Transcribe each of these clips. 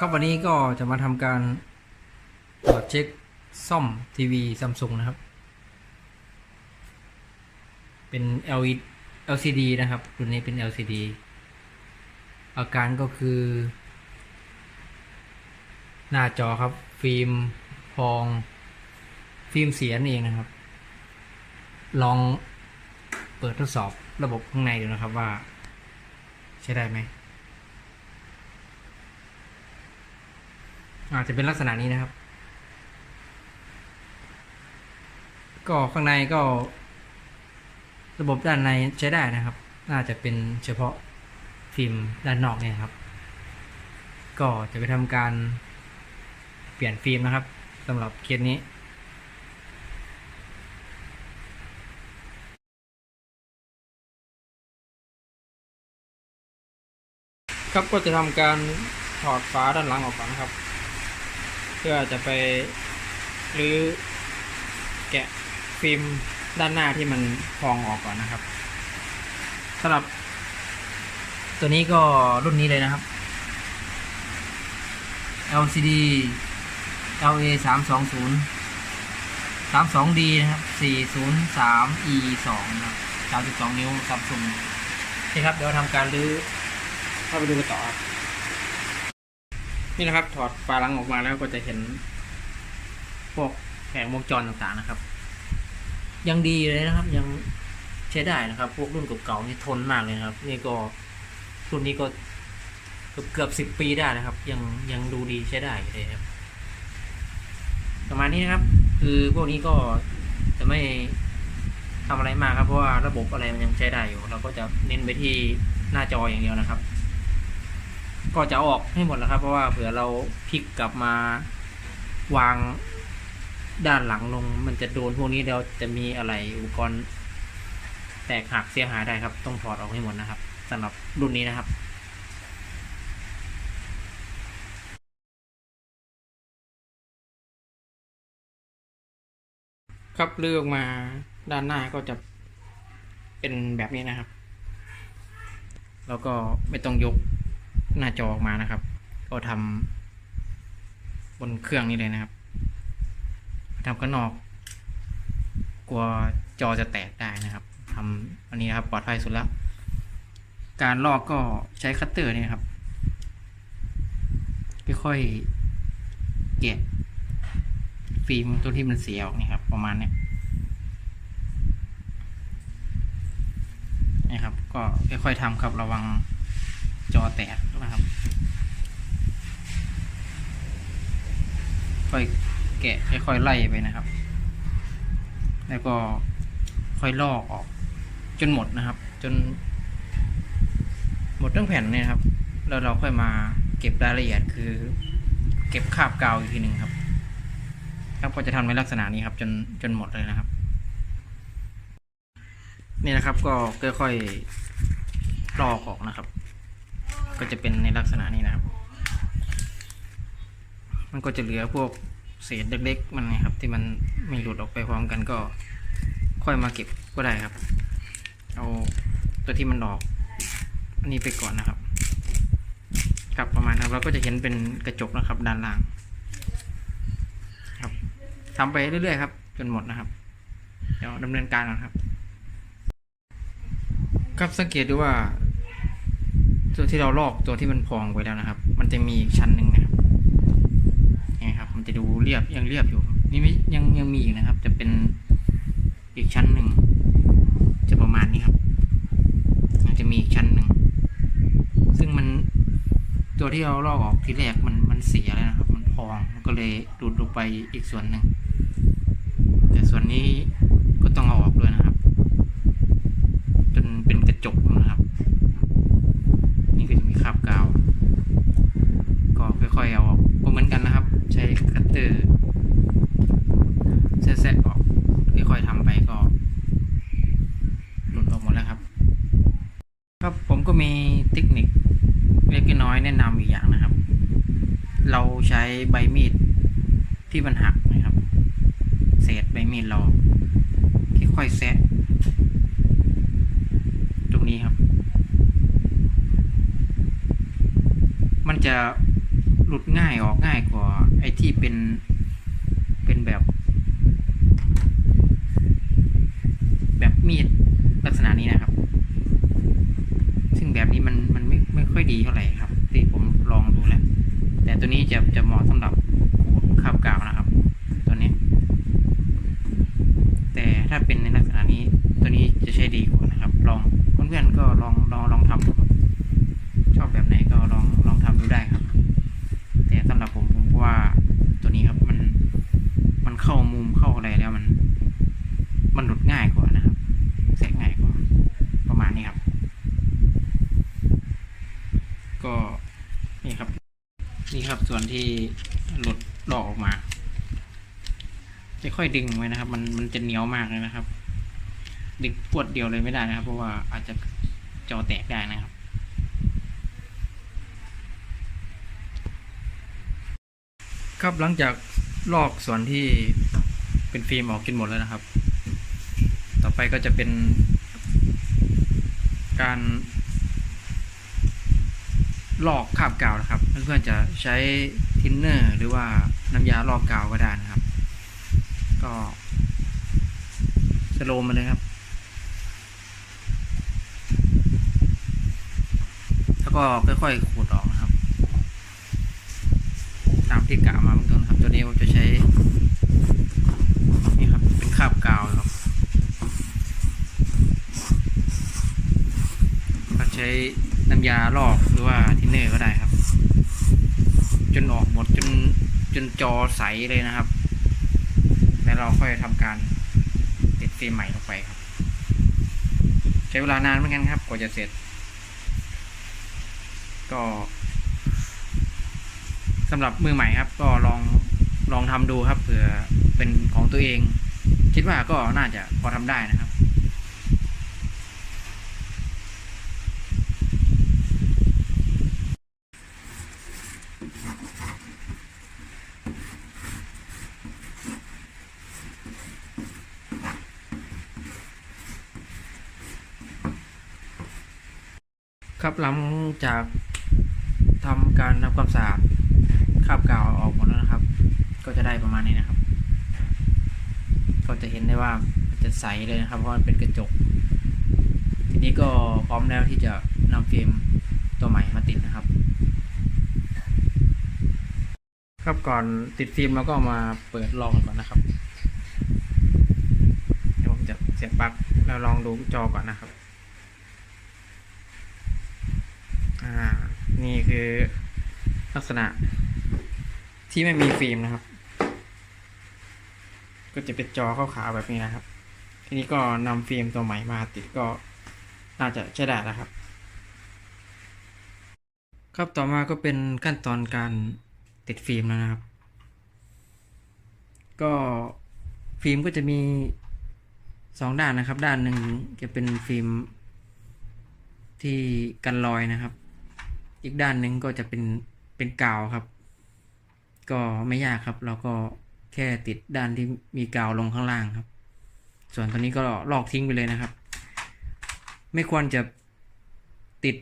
ครับวันนี้ก็จะมาทำการตรวจเช็คซ่อมทีวีซัมซุงนะครับ เป็น LED LCD นะครับรุ่นนี้เป็น LCD อาการก็คือ หน้าจอครับ ฟิล์มพอง ฟิล์มเสียนั่นเองนะครับ ลองเปิดทดสอบระบบข้างในดูนะครับว่า ใช้ได้ไหม อาจจะเป็นลักษณะนี้นะครับ ก็ข้างในก็ ระบบด้านในใช้ได้นะครับ น่าจะเป็นเฉพาะฟิล์มด้านนอกเนี่ยครับ ก็จะไปทำการเปลี่ยนฟิล์มนะครับสำหรับเคสนี้ครับก็จะทำการถอดฝาด้านหลังออกก่อนนะครับ เพื่อจะไปรื้อแกะฟิล์มด้านหน้าที่มันพองออกก่อนนะครับสำหรับ ตัวนี้ก็รุ่นนี้เลยนะครับ LCD LA 3 2 0 3 2 D นะครับ403 E 2นะครับ32นิ้วซัมซุงนี่ครับ เดี๋ยวทำการรื้อเข้าไปดูกันต่อครับ นี่นะครับ ถอดฝาหลังออกมาแล้วก็จะเห็น พวกแผงวงจรต่างๆนะครับ ยังดีเลยนะครับ ยังใช้ได้นะครับ พวกรุ่นเก่าๆนี่ทนมากเลยครับ นี่ก็รุ่นนี้ก็เกือบสิบปีได้นะครับ ยังยังดูดีใช้ได้เลยครับ ประมาณนี้นะครับ คือพวกนี้ก็จะไม่ทำอะไรมากครับเพราะว่าระบบอะไรมันยังใช้ได้อยู่ เราก็จะเน้นไปที่หน้าจออย่างเดียวนะครับ ก็จะออกให้หมดแล้วครับ เพราะว่าเผื่อเราพลิกกลับมาวางด้านหลังลง มันจะโดนพวกนี้เราจะมีอะไรอุปกรณ์แตกหักเสียหายได้ครับ ต้องถอดออกให้หมดนะครับสำหรับรุ่นนี้นะครับครับเลือกมาด้านหน้าก็จะเป็นแบบนี้นะครับ แล้วก็ไม่ต้องยก หน้าจอออกมานะครับ ก็ทำบนเครื่องนี้เลยนะครับทำข้างนอก กลัวจอจะแตกได้นะครับทำอันนี้นะครับปลอดภัยสุดแล้ว การลอกก็ใช้คัตเตอร์นี่ครับค่อยๆแกะฟิล์มตัวที่มันเสียออกนี่ครับ ประมาณเนี้ยนี่ครับ ก็ค่อยๆทำครับระวัง จอแตกนะครับค่อยแกะค่อยๆไล่ไปนะครับ แล้วก็ค่อยลอกออก จนหมดนะครับ จน หมดทั้งแผ่นเนี่ยครับ แล้วเราค่อยมาเก็บรายละเอียดคือ เก็บคาบกาวอีกทีหนึ่งครับครับก็จะทำในลักษณะนี้ครับ จนจนหมดเลยนะครับนี่นะครับก็ค่อยๆลอกออกนะครับ ก็จะเป็นในลักษณะนี้นะครับ มันก็จะเหลือพวกเศษเล็กๆมันนะครับ ที่มันไม่หลุดออกไปพร้อมกันก็ค่อยมาเก็บก็ได้ครับ เอาตัวที่มันออกอันนี้ไปก่อนนะครับครับประมาณนั้นเราก็จะเห็นเป็นกระจกนะครับด้านล่างครับทำไปเรื่อยๆครับจนหมดนะครับ เดี๋ยวดำเนินการก่อนครับ ครับสังเกตดูว่า ตัวที่เราลอกตัวที่มันพองไว้แล้วนะครับ มันจะมีอีกชั้นหนึ่งนะครับนี่ครับ มันจะดูเรียบยังเรียบอยู่ นี่ไม่ยังยังมีอีกนะครับ จะเป็นอีกชั้นหนึ่งจะประมาณนี้ครับมันจะมีอีกชั้นหนึ่งซึ่งมันตัวที่เราลอกออกทีแรกมันมันเสียแล้วนะครับ มันพองมันก็เลยดูดลงไปอีกส่วนหนึ่งแต่ส่วนนี้ก็ต้องเอาออกด้วยนะครับ จนเป็นกระจกนะครับ นี่ก็จะมีคราบกาว ก็ค่อยๆเอาออกก็เหมือนกันนะครับ ใช้คั ตเตอร์แซะออกค่อยๆทำไปก็หลุดออกหมดแล้วครับ ครับผมก็มีเทคนิคเล็กน้อยแนะนำอีกอย่างนะครับ เราใช้ใบมีดที่มันหักนะครับ เศษใบมีดเราค่อยๆแซะตรงนี้ครับ มันจะหลุดง่ายออกง่ายกว่า ไอ้ที่เป็นเป็นแบบ แบบมีดลักษณะนี้นะครับ ซึ่งแบบนี้มันมันไม่ไม่ค่อยดีเท่าไหร่ครับ ที่ผมลองดูแล้ว แต่ตัวนี้จะจะเหมาะสำหรับขูดคราบกาวนะครับ ตัวนี้ แต่ถ้าเป็นในลักษณะนี้ ตัวนี้จะใช้ดีกว่านะครับ ลองเพื่อนๆก็ลองลองลองทำดูครับชอบแบบไหนก็ลองลองทำดูได้ครับ แต่สำหรับผมผมว่าตัวนี้ครับมันมันเข้ามุมเข้าอะไรแล้วมัน มันหลุดง่ายกว่านะครับเสร็จง่ายกว่า ประมาณนี้ครับ ก็นี่ครับ นี่ครับส่วนที่หลุดลอกออกมา จะค่อยดึงไว้นะครับ มันมันจะเหนียวมากเลยนะครับ ดึงปวดเดียวเลยไม่ได้นะครับ เพราะว่าอาจจะจอแตกได้นะครับครับหลังจากลอกส่วนที่เป็นฟิล์มออกกินหมดแล้วนะครับ ต่อไปก็จะเป็นการ ลอกคราบกาวนะครับ เพื่อนๆจะใช้ทินเนอร์ หรือว่าน้ำยาลอกกาวก็ได้นะครับ ก็สโลมมาเลยครับ แล้วก็ค่อยๆขูดออกนะครับ ตามที่กะมาเบื้องต้นครับ ตัวนี้ผมจะใช้ นี่ครับ เป็นคราบกาวครับก็ใช้ น้ำยาลอกหรือว่าทินเนอร์ก็ได้ครับ จนออกหมดจนจนจอใสเลยนะครับ แล้วเราค่อยทำการติดฟิล์มใหม่ลงไปครับ ใช้เวลานานเหมือนกันครับกว่าจะเสร็จ ก็สำหรับมือใหม่ครับ ก็ลองลองทำดูครับเผื่อเป็นของตัวเอง คิดว่าก็น่าจะพอทำได้นะครับ ครับหลังจากทำการทำความสะอาดคราบกาวออกหมดแล้วนะครับ ก็จะได้ประมาณนี้นะครับ ก็จะเห็นได้ว่าจะใสเลยนะครับ เพราะมันเป็นกระจก ทีนี้ก็พร้อมแล้วที่จะนำฟิล์มตัวใหม่มาติดนะครับ ครับก่อนติดฟิล์มเราก็มาเปิดลองก่อนนะครับเดี๋ยวผมจะเสียบปลั๊กแล้วลองดูจอก่อนนะครับ อ่า นี่คือลักษณะที่ไม่มีฟิล์มนะครับ ก็จะเป็นจอขาวๆแบบนี้นะครับ ทีนี้ก็นำฟิล์มตัวใหม่มาติดก็น่าจะใช้ได้แล้วครับ ครับต่อมาก็เป็นขั้นตอนการ ติดฟิล์มแล้วนะครับ ก็ฟิล์มก็จะมีสองด้านนะครับ ด้านหนึ่งจะเป็นฟิล์มที่กันรอยนะครับ อีกด้านหนึ่งก็จะเป็นเป็นกาวครับ ก็ไม่ยากครับ เราก็แค่ติดด้านที่มีกาวลงข้างล่างครับ ส่วนตัวนี้ก็ลอกทิ้งไปเลยนะครับ ไม่ควรจะติด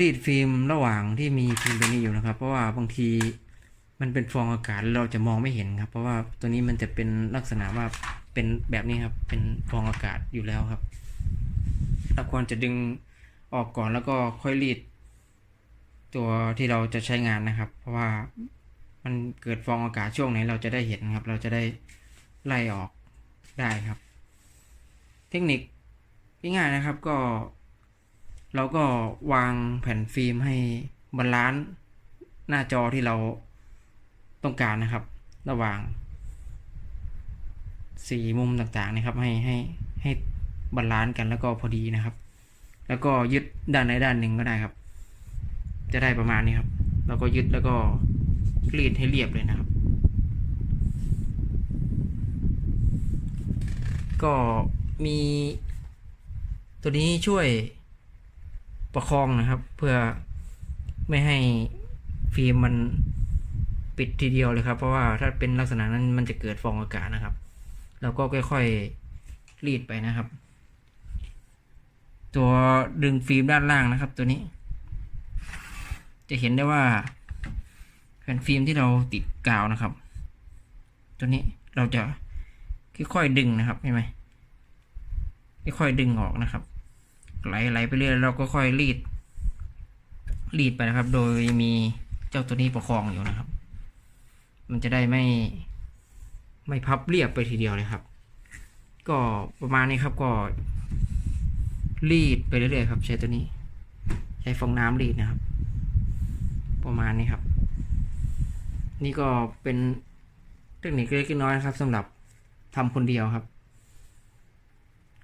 รีดฟิล์มระหว่างที่มีฟิล์มตัวนี้อยู่นะครับ เพราะว่าบางทีมันเป็นฟองอากาศเราจะมองไม่เห็นครับ เพราะว่าตัวนี้มันจะเป็นลักษณะว่าเป็นแบบนี้ครับ เป็นฟองอากาศอยู่แล้วครับเราควรจะดึงออกก่อนแล้วก็ค่อยรีด ตัวที่เราจะใช้งานนะครับ เพราะว่ามันเกิดฟองอากาศช่วงไหนเราจะได้เห็นครับ เราจะได้ไล่ออกได้ครับ เทคนิคง่ายๆนะครับก็ เราก็วางแผ่นฟิล์มให้บาลานซ์หน้าจอที่เราต้องการนะครับ ระหว่างสี่มุมต่างๆนะครับ ให้ให้ให้บาลานซ์กันแล้วก็พอดีนะครับ แล้วก็ยึดด้านใดด้านหนึ่งก็ได้ครับ จะได้ประมาณนี้ครับแล้วก็ยึดแล้วก็รีดให้เรียบเลยนะครับ ก็มีตัวนี้ช่วย ประคองนะครับ เพื่อไม่ให้ฟิล์มมันปิดทีเดียวเลยครับ เพราะว่าถ้าเป็นลักษณะนั้นมันจะเกิดฟองอากาศนะครับแล้วก็ค่อยๆรีดไปนะครับ ตัวดึงฟิล์มด้านล่างนะครับ ตัวนี้ จะเห็นได้ว่าแผ่นฟิล์มที่เราติดกาวนะครับ ตัวนี้เราจะค่อยๆดึงนะครับเห็นไหมค่อยๆดึงออกนะครับ ไหลไหลไปเรื่อยเราก็ค่อยรีด รีดไปนะครับ โดยมีเจ้าตัวนี้ประคองอยู่นะครับ มันจะได้ไม่ไม่พับเรียบไปทีเดียวเลยครับ ก็ประมาณนี้ครับก็ รีดไปเรื่อยๆครับ ใช้ตัวนี้ ใช้ฟองน้ำรีดนะครับ ประมาณนี้ครับ นี่ก็เป็นเทคนิคเล็กน้อยนะครับสำหรับทำคนเดียวครับ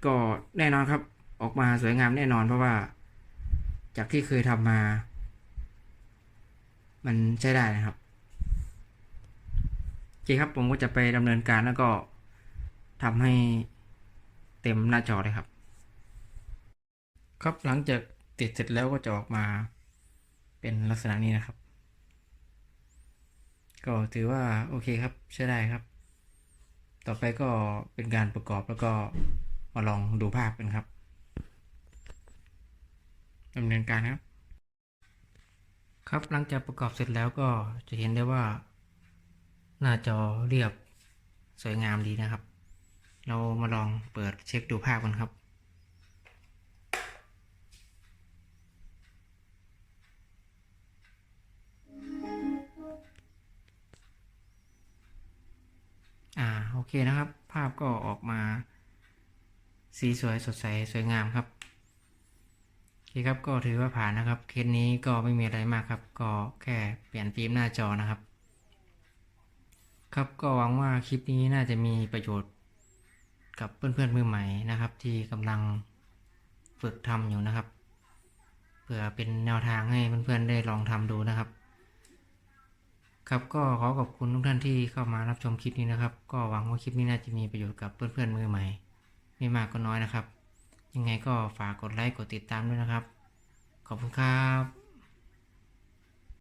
ก็แน่นอนครับ ออกมาสวยงามแน่นอนเพราะว่า จากที่เคยทำมา มันใช้ได้นะครับโอเคครับผมก็จะไปดำเนินการแล้วก็ทำให้เต็มหน้าจอเลยครับ ครับหลังจากติดเสร็จแล้วก็จะออกมาเป็นลักษณะนี้นะครับ ก็ถือว่าโอเคครับใช้ได้ครับ ต่อไปก็เป็นการประกอบแล้วก็มาลองดูภาพกันครับ ดำเนินการครับ ครับหลังจากประกอบเสร็จแล้วก็จะเห็นได้ว่า หน้าจอเรียบสวยงามดีนะครับ เรามาลองเปิดเช็คดูภาพกันครับอ่าโอเคนะครับ ภาพก็ออกมา สีสวยสดใส สวยงามครับ คครับก็ถือว่าผ่านนะครับ เคสนี้ก็ไม่มีอะไรมากครับ ก็แค่เปลี่ยนฟิล์มหน้าจอนะครับ ครับก็หวังว่าคลิปนี้น่าจะมีประโยชน์ กับเพื่อนๆมือใหม่นะครับ ที่กำลังฝึกทำอยู่นะครับเผื่อเป็นแนวทางให้เพื่อนๆได้ลองทำดูนะครับ ครับก็ขอขอบคุณทุกท่านที่เข้ามารับชมคลิปนี้นะครับ ก็หวังว่าคลิปนี้น่าจะมีประโยชน์กับเพื่อนๆมือใหม่ ไม่มากก็น้อยนะครับ ยังไงก็ฝากกดไลค์กดติดตามด้วยนะครับ ขอบคุณครับ